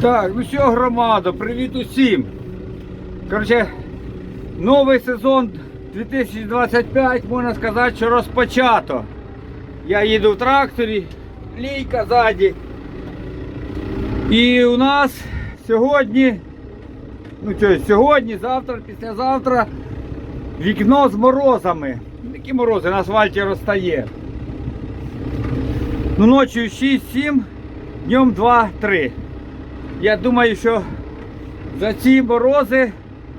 Так, ну що, громада, привіт усім. Коротше, новий сезон 2025, можна сказати, що розпочато. Я їду в тракторі, лійка ззаді. І у нас сьогодні, ну що, сьогодні, завтра, післязавтра вікно з морозами. Які морози на асфальті розтає. Ну, ночі 6-7, днем 2-3. Я думаю, що за ці морози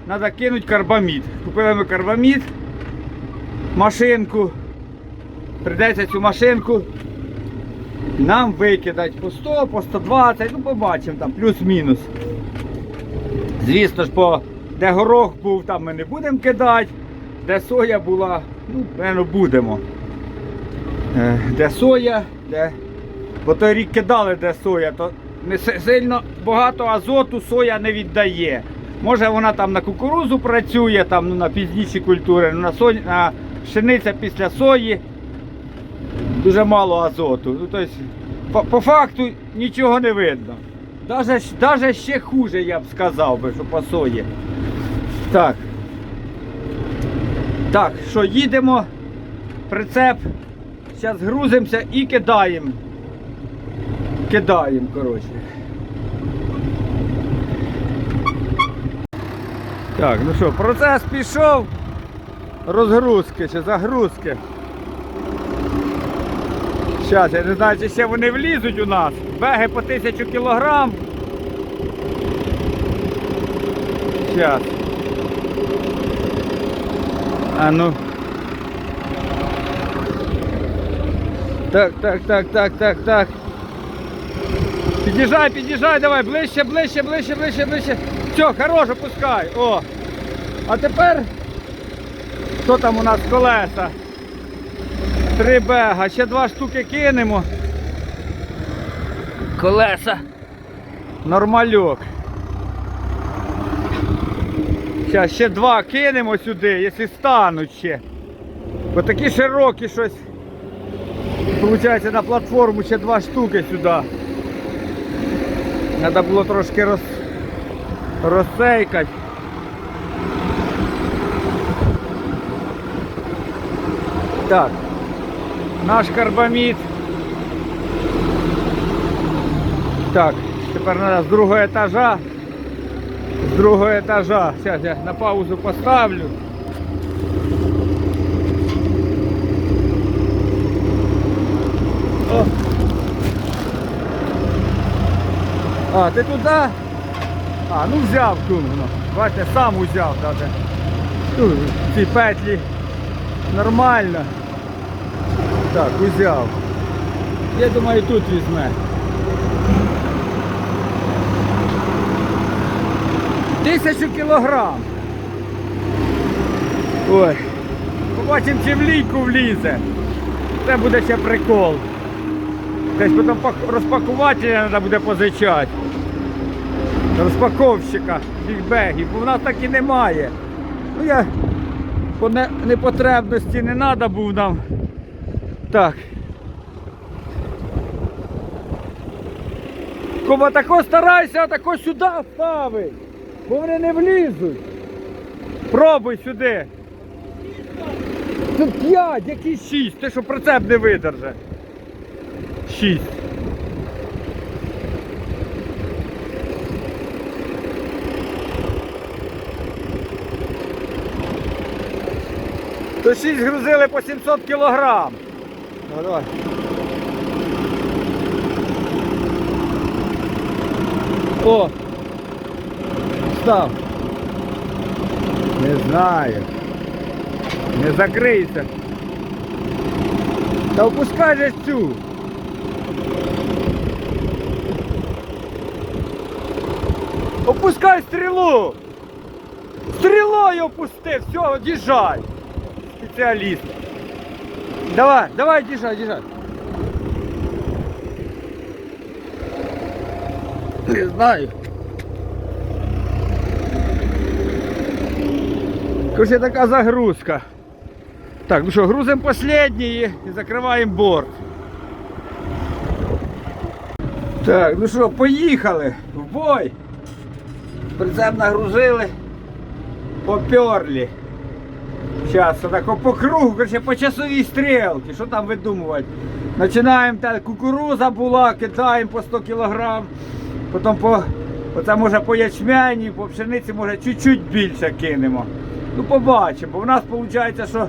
треба кинути карбамід. Купили ми карбамід, машинку. Придеться цю машинку нам викидати по 100, по 120, ну побачимо там, плюс-мінус. Звісно ж, по де горох був, там ми не будемо кидати, де соя була, ну, певно, будемо. Е, Де соя, де. Бо той рік кидали, де соя, то не сильно багато азоту соя не віддає. Може вона там на кукурузу працює, там, ну, на пізніші культури, ну, на, сой, на пшениця після сої дуже мало азоту. Ну, тобто, по, по факту нічого не видно. Даже ще хуже, я б сказав би, що по сої. Так. Так, що їдемо, прицеп, зараз грузимося і кидаємо. Кидаємо, коротше. Так, ну що, процес пішов. Розгрузки чи загрузки. Зараз, я не знаю, чи ще вони влізуть у нас. Беги по 1000 кілограм. Зараз. А ну. Так, так, так, так, так, так. Під'їжджай, під'їжджай, давай, ближче, ближче, ближче, ближче, ближче. Все, хорош, опускай. О. А тепер хто там у нас колеса? Три бега, ще два штуки кинемо. Колеса. Нормальок. Зараз ще два кинемо сюди, якщо стануть ще. Бо такі широкі щось. Получається на платформу ще два штуки сюди. Треба було трошки роз... розсейкати. Так. Наш карбамід. Так, тепер треба з другого етажа. З другого етажа. Зараз я на паузу поставлю. А, ти туди? А, ну взяв тут. Ну. Бачите, сам узяв даже. Тут ці петлі нормально. Так, узяв. Я думаю, тут візьме. Тисячу кілограм. Ой. Побачимо, чи в лійку влізе. Це буде ще прикол. Десь потім розпакувателя треба буде позичати. Розпаковщика бігбегів, бо в нас так і немає. Ну я по непотребності не треба був нам. Так. Коба тако старайся, а тако сюди стави, бо вони не влізуть. Пробуй сюди. Тут п'ять, які шість, ти що прицеп не видержить. 6. То 6 грузили по 700 кілограм. Ну, давай. О! Став. Не знаю. Не закрийся. Та опускай же цю. Опускай стрілу! Стрілою опусти, все, діжай. Спеціаліст. Давай, давай, діжай, діжай. Не знаю. Короче, така загрузка. Так, ну що, грузимо останній і закриваємо борт. Так, ну що, поїхали в бой. Прицеп нагрузили, поперлі. Зараз так по кругу, короче, по часовій стрілці, що там видумувати. Починаємо так, кукуруза була, кидаємо по 100 кг, потім по, оце може по ячмені, по пшениці може чуть-чуть більше кинемо. Ну побачимо, бо в нас виходить, що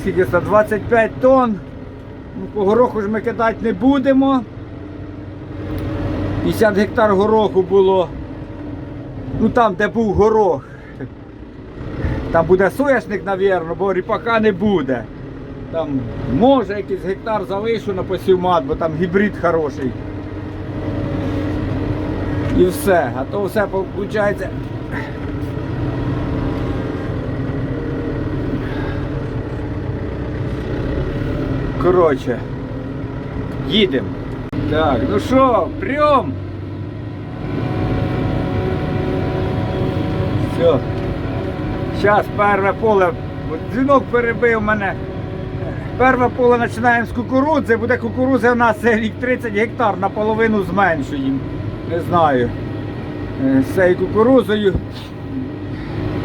скільки це, 25 тонн. Ну, по гороху ж ми кидати не будемо. 50 гектар гороху було. Ну там, де був горох. Там буде соняшник, мабуть, бо ріпака не буде. Там може якийсь гектар залишу на посівмат, бо там гібрид хороший. І все. А то все виходить. Коротше, їдемо. Так, ну що, прям. Все. Зараз перше поле. Дзвінок перебив мене. Перше поле починаємо з кукурудзи. Буде кукурудзи у нас це рік 30 гектар, наполовину зменшуємо. Не знаю. Е, З цією кукурузою.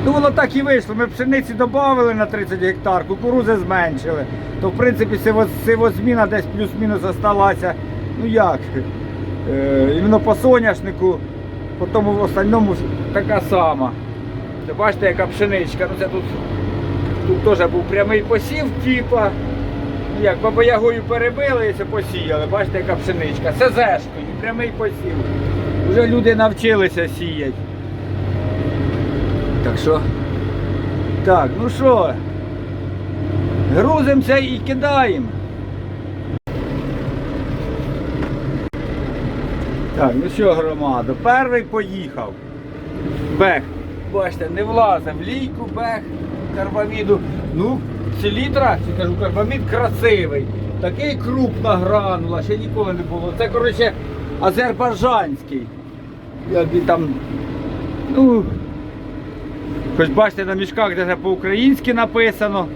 Ну воно так і вийшло. Ми пшениці додали на 30 гектар, кукурузи зменшили. То в принципі сиво- сивозміна десь плюс-мінус залишилася. Ну як? Е, іменно по соняшнику, по тому в остальному така сама. Це бачите, яка пшеничка. Ну це тут, тут теж був прямий посів, типа. Ну, Як бабаягою перебили і це посіяли. Бачите, яка пшеничка. СЗшкою, прямий посів. Вже люди навчилися сіяти. Так що. Так, ну що, грузимося і кидаємо. Так, ну що, громада, перший поїхав. Бех. Бачите, не влазив в лійку, бех, карбаміду. Ну, селітра, я кажу, карбамід красивий. Такий крупна гранула, ще ніколи не було. Це, коротше, азербайджанський. Як він там. Ну, Хоч бачите, на мішках де по-українськи написано.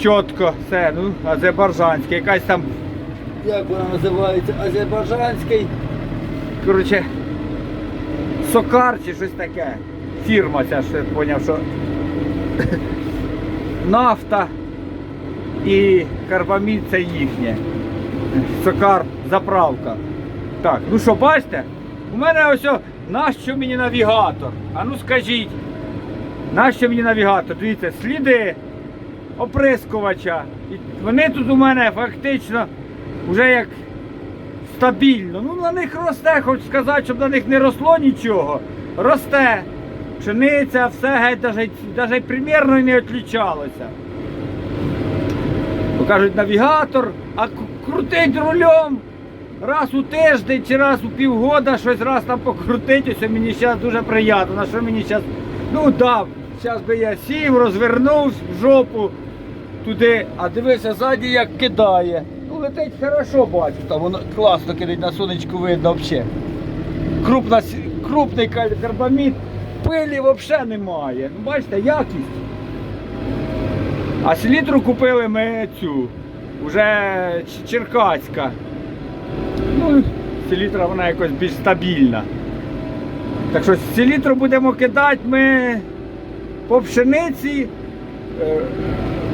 Чітко все, ну, азербайджанський. Якась там, як вона називається, азербайджанський. Коротше, сокар чи щось таке. Фірма ця, я зрозумів, що нафта і карбамід це їхнє. Сокар заправка. Так, ну що, бачите? У мене ось нащо мені навігатор? А ну скажіть. Нащо мені навігатор? Дивіться, сліди оприскувача. І вони тут у мене фактично вже як стабільно. Ну на них росте, хочу сказати, щоб на них не росло нічого. Росте. Пшениця, все геть навіть, примірно не відлічалося. Бо кажуть, навігатор, а крутить рулем раз у тиждень чи раз у півгода щось раз там покрутить, ось мені зараз дуже приємно. На що мені зараз, ну дав, зараз би я сів, розвернувся в жопу туди, а дивися ззаді як кидає. Ну летить хорошо бачу, там воно класно кидать на сонечку видно взагалі. Крупна, крупний карбамід, пилі взагалі немає. Ну, бачите, якість. А селітру купили ми цю, вже черкаська. Ну, селітра вона якось більш стабільна. Так що селітру будемо кидати ми по пшениці. Е,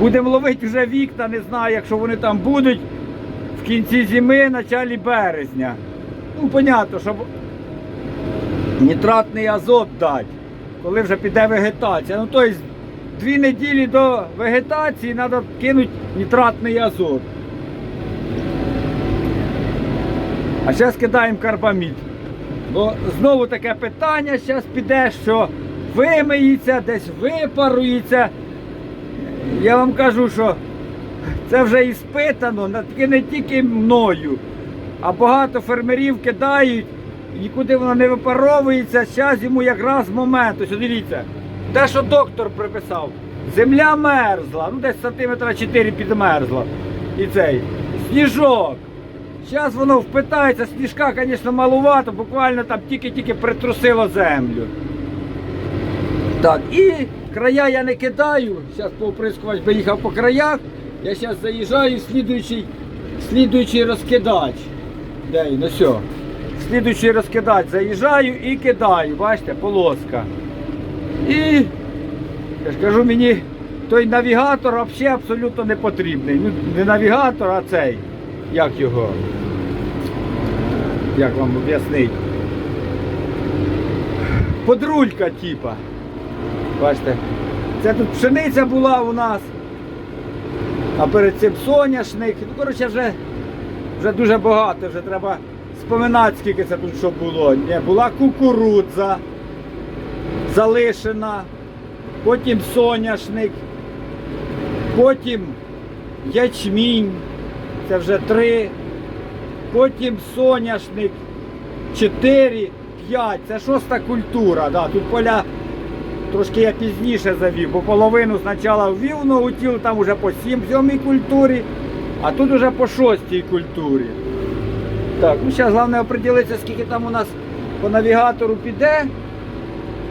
Будемо ловити вже вікна, не знаю, якщо вони там будуть в кінці зими, началі березня. Ну, понятно, щоб нітратний азот дати, коли вже піде вегетація. Ну, тобто, дві неділі до вегетації треба кинути нітратний азот. А зараз кидаємо карбамід. Бо знову таке питання зараз піде, що вимиється, десь випарується. Я вам кажу, що це вже іспитано, не тільки мною, а багато фермерів кидають, нікуди воно не випаровується. Зараз йому якраз момент. Ось дивіться, те, що доктор приписав, земля мерзла, ну десь сантиметра 4 підмерзла. І цей сніжок. Зараз воно впитається, сніжка, звісно, малувато, буквально там тільки-тільки притрусило землю. Так, і края я не кидаю. Зараз повприскувач би їхав по краях. Я зараз заїжджаю слідуючий, слідуючий розкидач. Де? Ну все. Слідуючий розкидати. Заїжджаю і кидаю, бачите, полоска. І я ж кажу, мені той навігатор взагалі абсолютно не потрібний. Ну, не навігатор, а цей. Як його? Як вам об'яснити? Подрулька, типа. Бачите, це тут пшениця була у нас. А перед цим соняшник. Ну, коротше, вже, вже дуже багато, вже треба споминати, скільки це тут що було. Ні, була кукурудза залишена, потім соняшник, потім ячмінь, це вже три, потім соняшник, чотири, п'ять. Це шоста культура. Да, тут поля трошки я пізніше завів, бо половину спочатку ввів ногу тіл, там вже по сім, сьомій культурі, а тут вже по шостій культурі. Так, ну зараз головне оприділитися, скільки там у нас по навігатору піде.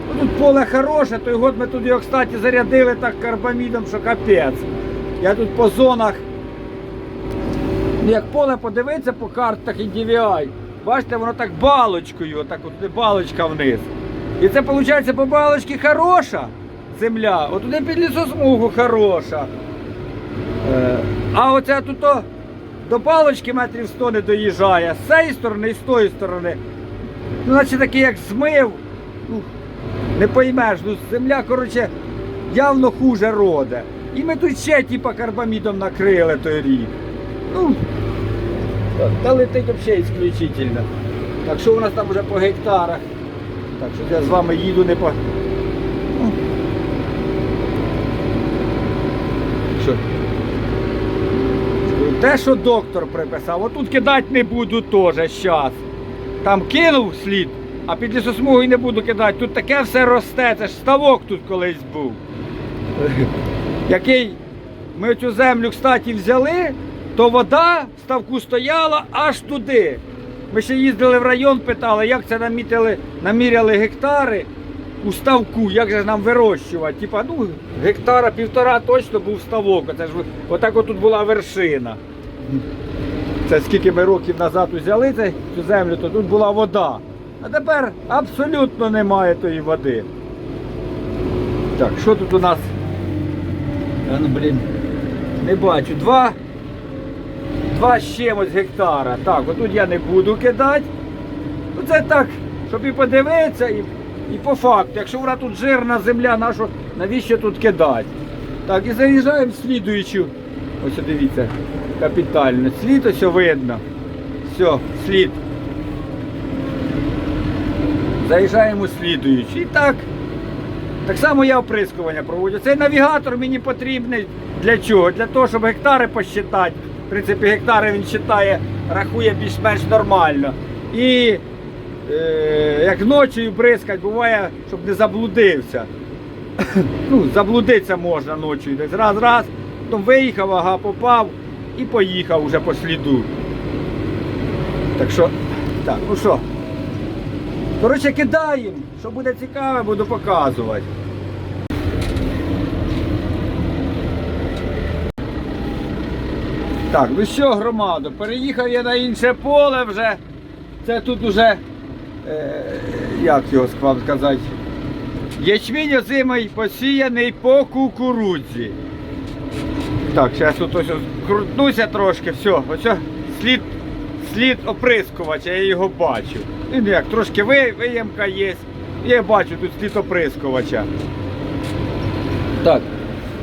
Ну, тут поле хороше, той год ми тут його, кстати, зарядили так карбамідом, що капець. Я тут по зонах, ну, як поле подивиться по картах і DVI, бачите, воно так балочкою, отак от балочка вниз. І це виходить по балочці хороша земля, от туди під лісосмугу хороша. Е, а оця тут до балочки метрів 100 не доїжджає, з цієї сторони і з тої сторони. Ну, наче такий як змив. Ну, не поймеш, ну земля, коротше, явно хуже роде. І ми тут ще типа карбамідом накрили той рік. Ну, та летить взагалі ісключительно. Так що у нас там вже по гектарах. Так що я з вами їду не по. Ну. Що? Те, що доктор приписав, отут кидати не буду теж зараз. Там кинув слід, а під лісосмугою не буду кидати. Тут таке все росте, це ж ставок тут колись був. Який ми цю землю, кстати, взяли, то вода в ставку стояла аж туди. Ми ще їздили в район, питали, як це намітили, наміряли гектари у ставку, як же нам вирощувати. Типа, ну, гектара півтора точно був ставок. Це ж отак отут була вершина. Це скільки ми років назад взяли цю землю, то тут була вода. А тепер абсолютно немає тої води. Так, що тут у нас? А ну, блін, не бачу. Два, два з чимось гектара. Так, отут я не буду кидати. Ну це так, щоб і подивитися, і, і по факту. Якщо вона тут жирна земля, нащо, навіщо тут кидати? Так, і заїжджаємо слідуючу. Ось дивіться, капітально. Слід ось видно. Все, слід. Заїжджаємо у слідуючий. І так. Так само я оприскування проводжу. Цей навігатор мені потрібний для чого? Для того, щоб гектари посчитати. В принципі, гектари він вважає, рахує більш-менш нормально. І як ночі бризкать, буває, щоб не заблудився. ну, заблудитися можна ночі. Десь раз, раз, потім виїхав, ага, попав і поїхав уже по сліду. Так що, так, ну що. Коротше, кидаємо. Що буде цікаве, буду показувати. Так, ну що, громадо, переїхав я на інше поле вже. Це тут уже, е, як його вам сказати, ячмінь озимий посіяний по кукурудзі. Так, зараз тут ось крутнуся трошки, все, ось слід, слід оприскувача, я його бачу. Він як трошки ви, виємка є. Я бачу тут слід оприскувача. Так.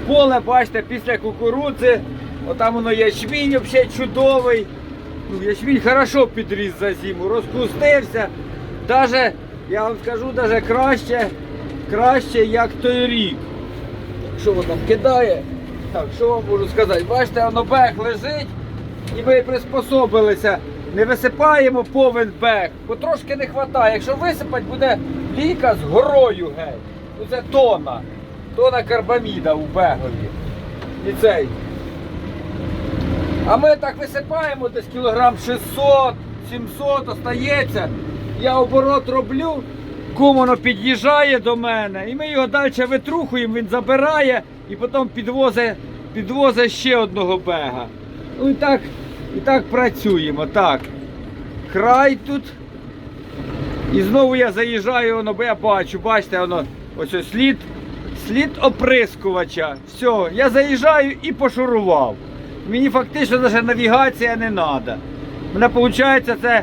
Поле, бачите, після кукурудзи, отам воно ячмінь взагалі чудовий. Ну, ячмінь хорошо підріс за зиму, розпустився. Даже, я вам скажу, даже краще, краще, як той рік. Що воно там кидає? Так, що вам можу сказати? Бачите, воно бег лежить і ми приспособилися. Не висипаємо повен бег, бо трошки не вистачає. Якщо висипати, буде ліка з горою геть. Ну це тона. Тона карбаміда у бегові. І цей. А ми так висипаємо десь кілограм 600, 700 остається. Я оборот роблю, кум воно під'їжджає до мене, і ми його далі витрухуємо, він забирає і потім підвозить, підвозить ще одного бега. Ну і так, і так працюємо. Так. Край тут І знову я заїжджаю, воно, бо я бачу, бачите, воно ось ось слід, слід оприскувача. Все, я заїжджаю і пошурував. Мені фактично навіть навігація не треба. Мене виходить, це,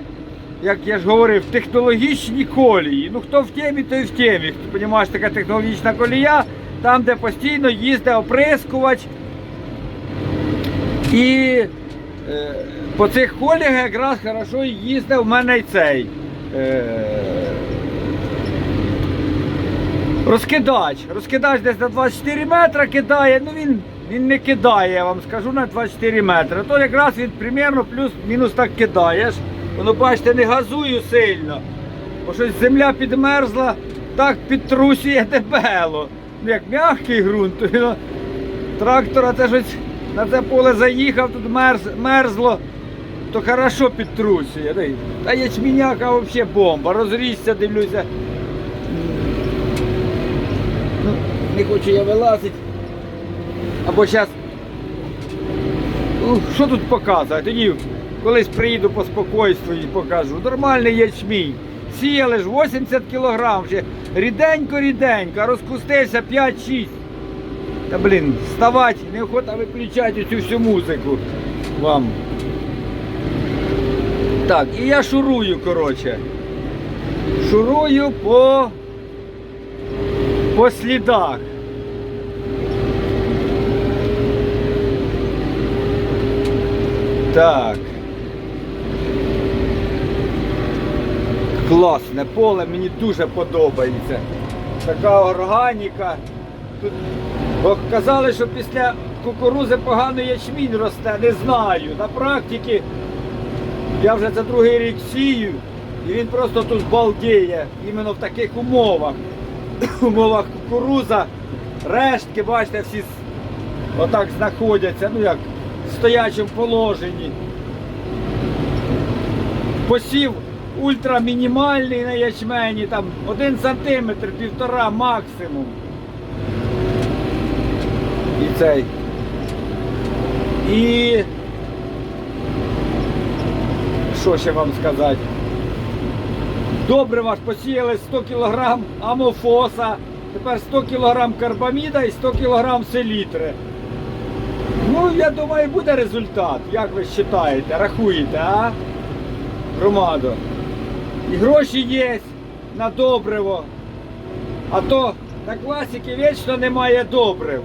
як я ж говорив, технологічні колії. Ну хто в темі, той в темі. Розумієш, така технологічна колія, там, де постійно їздить оприскувач. І е, по цих коліях якраз хорошо їздить в мене й цей. Е, розкидач. Розкидач десь на 24 метри кидає, ну він, він не кидає, я вам скажу, на 24 метри. То якраз він примерно плюс-мінус так кидаєш. Воно, бачите, не газую сильно. Бо щось земля підмерзла, так підтрусює дебело. Ну як м'який ґрунт, то воно трактора це щось на це поле заїхав, тут мерз, мерзло, то хорошо підтрусює. Та ячміняка взагалі бомба. Розрісся, дивлюся. Ну, не хочу я вилазити. Або зараз. Що тут показує? Тоді колись приїду по спокойству і покажу. Нормальний ячмінь. Сіяли ж 80 кг вже. Ріденько-ріденько, а розкустився 5-6. Та блін, вставати, неохота виключати цю всю музику вам. Так, і я шурую, коротше. Шурую по, по слідах. Так. Класне поле, мені дуже подобається. Така органіка. Тут бо казали, що після кукурузи погано ячмінь росте, не знаю. На практиці я вже це другий рік сію, і він просто тут балдіє, іменно в таких умовах. умовах кукуруза, рештки, бачите, всі отак знаходяться, ну як в стоячому положенні. Посів ультрамінімальний на ячмені, там один сантиметр, півтора максимум. І цей. І що ще вам сказати? Добре ваш посіяли 100 кг амофоса, тепер 100 кг карбаміда і 100 кг селітри. Ну, я думаю, буде результат. Як ви вважаєте, рахуєте, а? Громадо. І гроші є на добриво. А то на класики вічно немає добрив.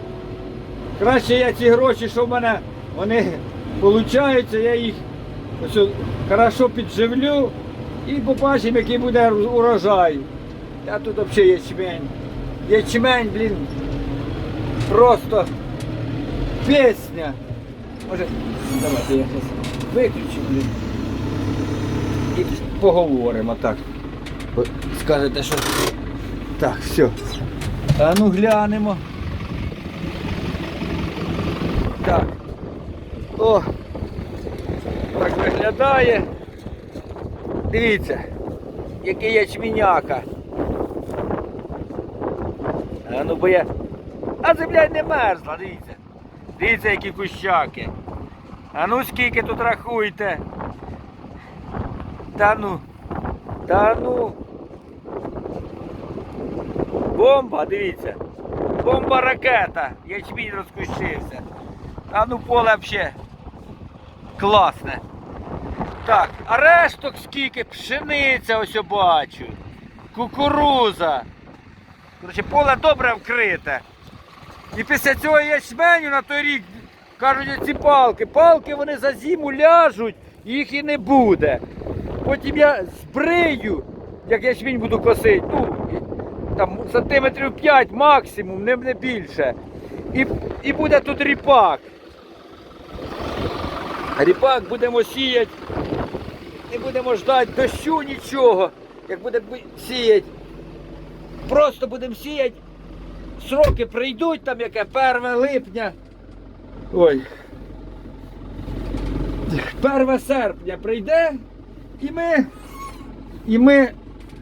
Краще я ці гроші, що в мене вони получаються, я їх ось хорошо підживлю і побачимо, який буде урожай. А тут взагалі ячмень. Ячмень, блін, просто пісня. Може, давайте я зараз виключу, блін. Поговоримо так. Скажете, що. Так, все. А ну глянемо. Так. О! Так виглядає. Дивіться, який ячміняка. А ну бо я. А земля не мерзла, дивіться. Дивіться, які кущаки. А ну скільки тут рахуйте. Та ну. Та ну. Бомба, дивіться. Бомба ракета. Ячмінь розкущився. А ну поле взагалі класне. Так, а решток скільки? Пшениця ось бачу. Кукуруза. Короче, поле добре вкрите. І після цього ячменю на той рік кажуть ці палки. Палки вони за зиму ляжуть, їх і не буде. Потім я збрию, як ячмінь буду косити. Ну, там сантиметрів 5 максимум, не, не більше. І, і буде тут ріпак. Ріпак будемо сіяти. Не будемо ждати дощу нічого. Як будемо сіяти. Просто будемо сіяти. Сроки прийдуть, там яке 1 липня. Ой. 1 серпня прийде і ми і ми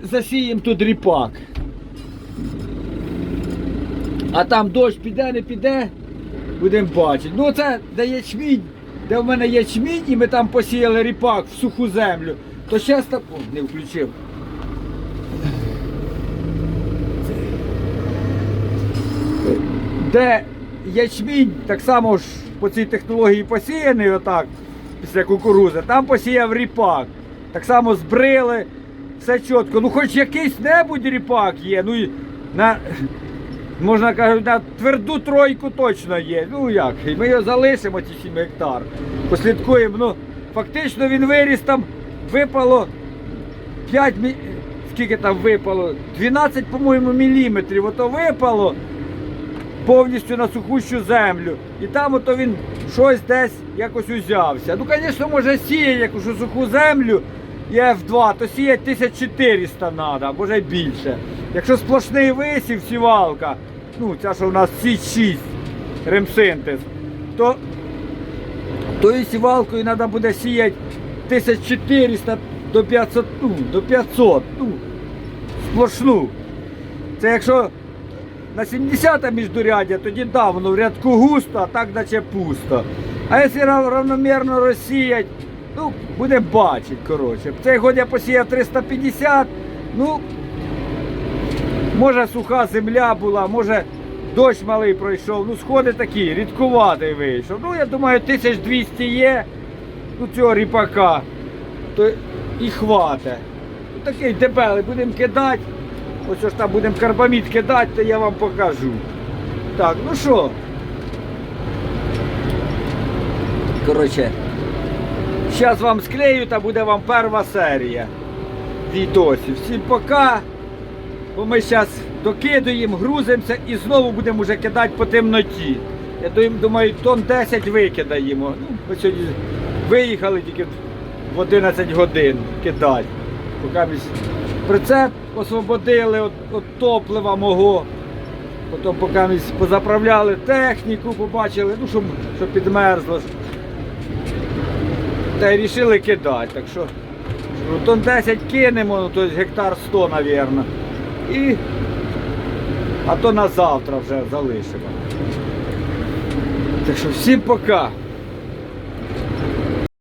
засіємо тут ріпак. А там дощ піде, не піде, будемо бачити. Ну це де ячмінь, де в мене ячмінь, і ми там посіяли ріпак в суху землю, то зараз так... О, не включив. Де ячмінь так само ж по цій технології посіяний, отак, після кукурузи, там посіяв ріпак. Так само збрили, все чітко. Ну хоч якийсь небудь ріпак є. Ну і на, можна кажуть, на тверду тройку точно є. Ну як? І ми його залишимо, ці 7 гектар. Послідкуємо. Ну, фактично він виріс там, випало 5 мі... скільки там випало? 12, по-моєму, міліметрів. Ото випало повністю на сухущу землю. І там ото він щось десь якось узявся. Ну, звісно, може сіяти якусь суху землю і F2, то сіяти 1400 треба, може більше. Якщо сплошний висів, сівалка, ну ця що у нас Сі6 ремсинтез, то тою сівалкою треба буде сіяти 1400 до 500, ну, до 500, ну, сплошну. Це якщо на 70 міждуряддя, тоді да, воно в рядку густо, а так наче пусто. А якщо рав- равномірно розсіять, ну, будемо бачити, коротше. Цей год я посіяв 350, ну, може суха земля була, може дощ малий пройшов, ну сходи такі, рідкуватий вийшов. Ну, я думаю, 1200 є, ну цього ріпака, то і хватить. Ну, такий дебелий, будемо кидати. Ось ж там будемо карбамід кидати, то я вам покажу. Так, ну що. Коротше, зараз вам склею та буде вам перша серія відосів. Всім пока. Бо ми зараз докидуємо, грузимося і знову будемо вже кидати по темноті. Я думаю, тонн 10 викидаємо. Ну, ми сьогодні виїхали тільки в 11 годин кидати. Поки ми прицеп освободили від, від топлива мого. Потім поки ми позаправляли техніку, побачили, ну, щоб, щоб підмерзло. Та й вирішили кидати. Так що ну, тон 10 кинемо, ну, то гектар 100, мабуть. І... А то на завтра вже залишимо. Так що всім пока.